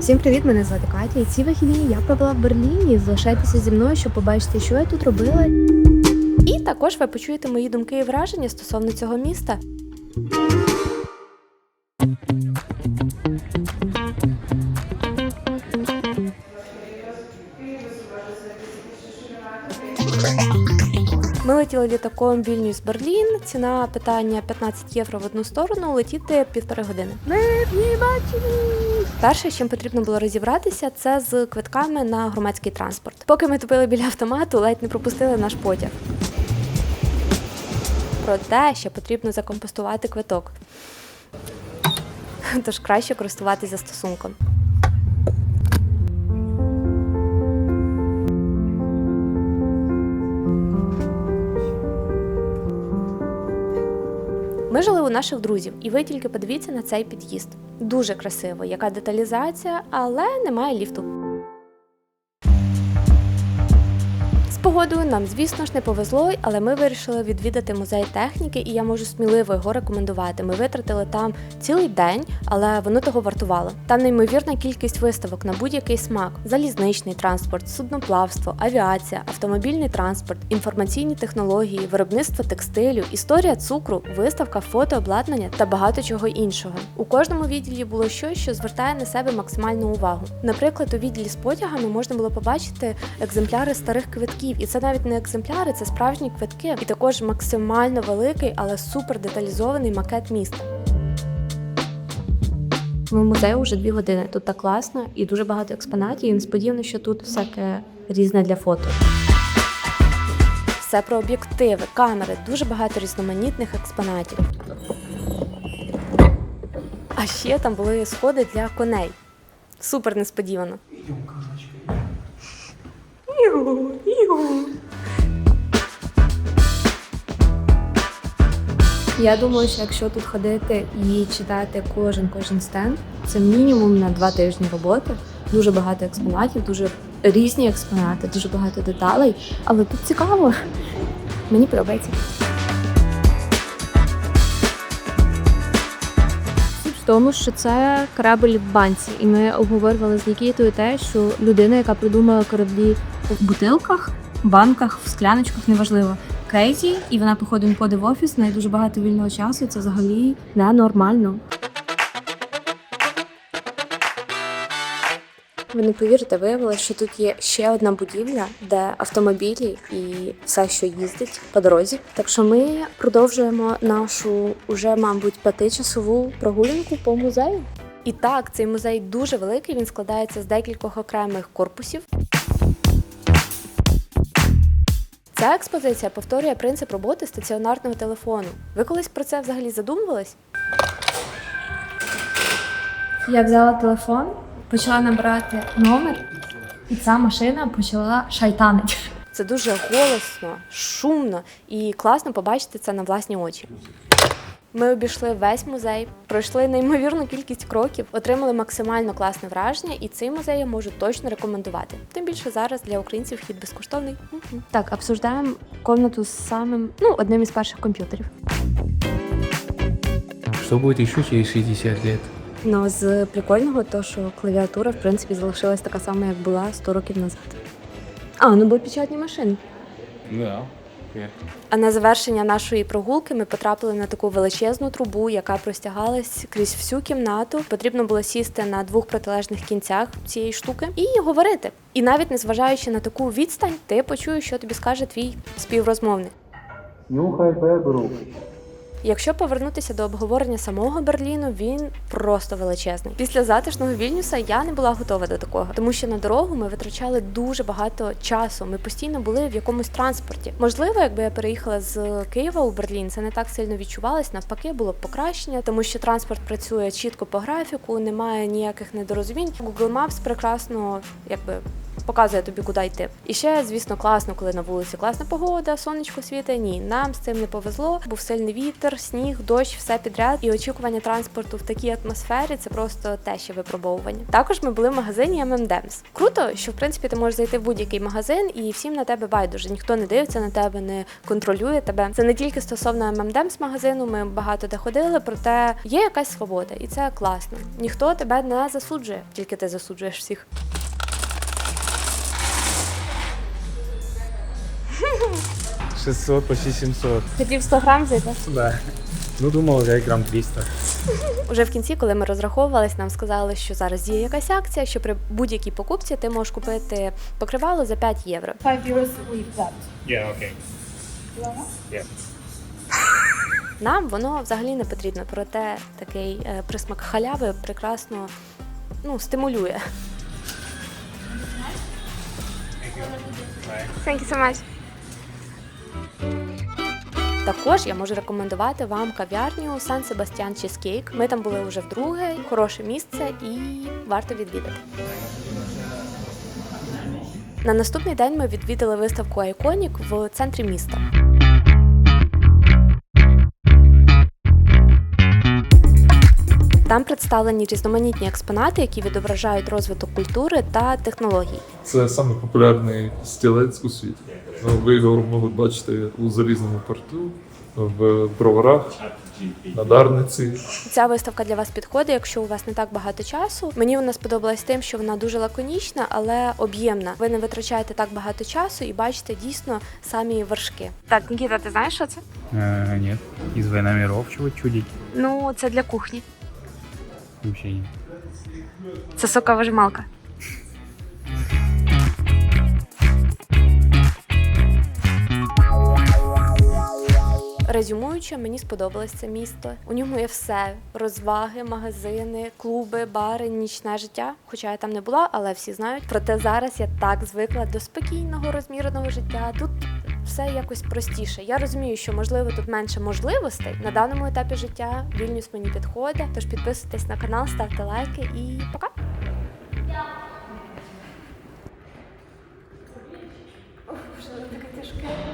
Всім привіт, мене звати Катя. І ці вихідні я провела в Берліні. Залишайтеся зі мною, щоб побачити, що я тут робила. І також ви почуєте мої думки і враження стосовно цього міста. Летіли літаком Вільнюс Берлін. Ціна питання 15 євро в одну сторону, летіти півтори години. Ми в Німеччині! Перше, з чим потрібно було розібратися, це з квитками на громадський транспорт. Поки ми тупили біля автомату, ледь не пропустили наш потяг. Проте ще потрібно закомпостувати квиток. Тож краще користуватися застосунком. Ми жили у наших друзів, і ви тільки подивіться на цей під'їзд. Дуже красиво, яка деталізація, але немає ліфту. Погодою нам, звісно ж, не повезло, але ми вирішили відвідати музей техніки, і я можу сміливо його рекомендувати. Ми витратили там цілий день, але воно того вартувало. Там неймовірна кількість виставок на будь-який смак: залізничний транспорт, судноплавство, авіація, автомобільний транспорт, інформаційні технології, виробництво текстилю, історія цукру, виставка фотообладнання та багато чого іншого. У кожному відділі було щось, що звертає на себе максимальну увагу. Наприклад, у відділі з потягами можна було побачити екземпляри старих квитків, і це навіть не екземпляри, це справжні квитки, і також максимально великий, але супер деталізований макет міста. Ми в музею вже дві години. Тут так класно і дуже багато експонатів. І несподівано, що тут всяке різне для фото. Все про об'єктиви, камери, дуже багато різноманітних експонатів. А ще там були сходи для коней. Супер несподівано. Іу, іу. Я думаю, що якщо тут ходити і читати кожен кожен стенд, це мінімум на два тижні роботи. Дуже багато експонатів, дуже різні експонати, дуже багато деталей. Але тут цікаво. Мені подобається. Тому, що це корабль в банці, і ми обговорювали з Нікітою те, що людина, яка придумала кораблі в бутилках, банках, в скляночках, неважливо. Крейзі, і вона походу не ходить в офіс, неї дуже багато вільного часу. Це взагалі ненормально. Ви не повірите, виявилося, що тут є ще одна будівля, де автомобілі і все, що їздить по дорозі. Так що ми продовжуємо нашу уже, мабуть, п'ятичасову прогулянку по музею. І так, цей музей дуже великий. Він складається з декількох окремих корпусів. Ця експозиція повторює принцип роботи стаціонарного телефону. Ви колись про це взагалі задумувались? Я взяла телефон, почала набирати номер, і ця машина почала шайтанити. Це дуже голосно, шумно і класно побачити це на власні очі. Ми обійшли весь музей, пройшли неймовірну кількість кроків, отримали максимально класне враження, і цей музей я можу точно рекомендувати. Тим більше зараз для українців вхід безкоштовний. Так, обсуждаємо комнату з самим ну одним із перших комп'ютерів. Что будет еще через 60 лет? Ну з прикольного, то що клавіатура в принципі залишилась така сама, як була 100 років назад. А, ну були печатні машини. Да. А на завершення нашої прогулки ми потрапили на таку величезну трубу, яка простягалась крізь всю кімнату. Потрібно було сісти на двох протилежних кінцях цієї штуки і говорити. І навіть незважаючи на таку відстань, ти почуєш, що тобі скаже твій співрозмовник. Нюхай бебру. Якщо повернутися до обговорення самого Берліну, він просто величезний. Після затишного Вільнюса я не була готова до такого, тому що на дорогу ми витрачали дуже багато часу. Ми постійно були в якомусь транспорті. Можливо, якби я переїхала з Києва у Берлін, це не так сильно відчувалось. Навпаки, було б покращення, тому що транспорт працює чітко по графіку, немає ніяких недорозумінь. Google Maps прекрасно якби показує тобі, куди йти. І ще, звісно, класно, коли на вулиці класна погода, сонечко світить. Ні, нам з цим не повезло. Був сильний вітер, сніг, дощ, все підряд. І очікування транспорту в такій атмосфері це просто те ще випробовування. Також ми були в магазині M&M's. Круто, що в принципі ти можеш зайти в будь-який магазин і всім на тебе байдуже. Ніхто не дивиться на тебе, не контролює тебе. Це не тільки стосовно M&M's магазину. Ми багато де ходили, проте є якась свобода, і це класно. Ніхто тебе не засуджує, тільки ти засуджуєш всіх. — 600, почти 700. Хотів 100 грам зайти. Да. Ну, думал, взять грамм 300. Уже в кінці, коли ми розраховувались, нам сказали, що зараз є якась акція, що при будь-якій покупці ти можеш купити покривало за 5 євро. 5 euros with that. Yeah, okay. Yeah. Нам воно взагалі не потрібно, проте такий е, присмак халяви прекрасно ну, стимулює. Thank you so much. Також я можу рекомендувати вам кав'ярню Сан Себастьян Чізкейк. Ми там були вже вдруге, хороше місце і варто відвідати. На наступний день ми відвідали виставку Айконік в центрі міста. Там представлені різноманітні експонати, які відображають розвиток культури та технологій. Це самий популярний стілець у світі. Ну, Ви його могли бачити у залізному порту, в броварах, на Дарниці. Ця виставка для вас підходить, якщо у вас не так багато часу. Мені вона сподобалась тим, що вона дуже лаконічна, але об'ємна. Ви не витрачаєте так багато часу і бачите дійсно самі вершки. Так, Нікіта, ти знаєш, що це? Э, нет. Из номеров чего чудить? Ну, це для кухні. Нет. Це соковижималка. Резюмуючи, мені сподобалось це місто. У ньому є все: розваги, магазини, клуби, бари, нічне життя. Хоча я там не була, але всі знають. Проте зараз я так звикла до спокійного, розміреного життя. Тут все якось простіше. Я розумію, що можливо тут менше можливостей на даному етапі життя. Вільнюс мені підходить. Тож підписуйтесь на канал, ставте лайки і пока.